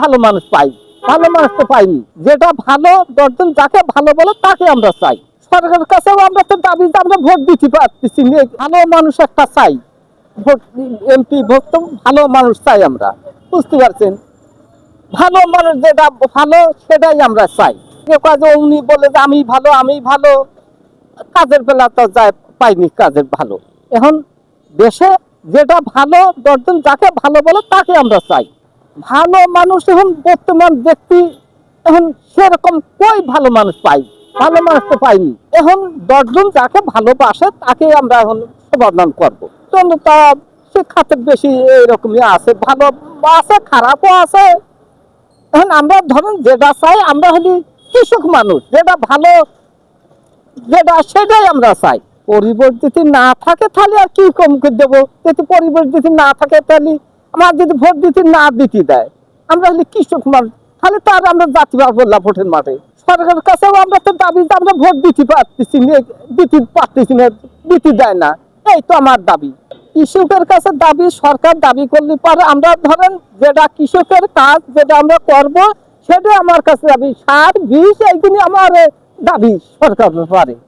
ভালো মানুষ পাই। ভালো মানুষ তো পাইনি। যেটা ভালো, দশজন যাকে ভালো বলে তাকে আমরা চাই। সরকারের কাছেও আমরা তো দাবি যে আমরা ভোট দিতে পারতেছি ভালো মানুষ একটা চাই। ভোট এমপি ভোট ভালো মানুষ চাই আমরা। বুঝতে পারছেন? ভালো মানুষ যেটা ভালো, সেটাই আমরা চাই। কেউ কাজে উনি বলে যে আমি ভালো আমি ভালো। কাজের বেলা তো যায়, পাইনি কাজের ভালো। এখন দেশে যেটা ভালো, দশজন যাকে ভালো বলে তাকে আমরা চাই। ভালো মানুষ এখন বর্তমান ব্যক্তি এখন সেরকম কই ভালো মানুষ পাই? ভালো মানুষ তো পাইনি। এখন দশজন যাকে ভালোবাসে তাকে আমরা এখন সমাধান করব। সে খাতের বেশি এরকমই আছে। ভালো আছে, খারাপও আছে। এখন আমরা ধরেন যেটা চাই আমরা হলি কৃষক মানুষ। যেটা ভালো, যেটা সেটাই আমরা চাই। পরিবর্তিত না থাকে তাহলে আর কি কম করে দেবো? যদি পরিবর্তিত না থাকে তাহলে আমার যদি ভোট দিতে না দিতে দেয়, আমরা হলে কৃষক মানুষ, তাহলে তো আর আমরা জাতি না ভোটের মাঠে। সরকারের কাছেও আমরা তো দাবি আমরা ভোট দিতে পারতেছি দিতে পারতেছি না, দিতে দেয় না। এই তো আমার দাবি। কৃষকের কাছে দাবি, সরকার দাবি করলে পারে আমরা ধরেন যেটা কৃষকের কাজ, যেটা আমরা করব সেটা আমার কাছে দাবি। সার, বিষ, এইগুলি আমার দাবি সরকার পারে।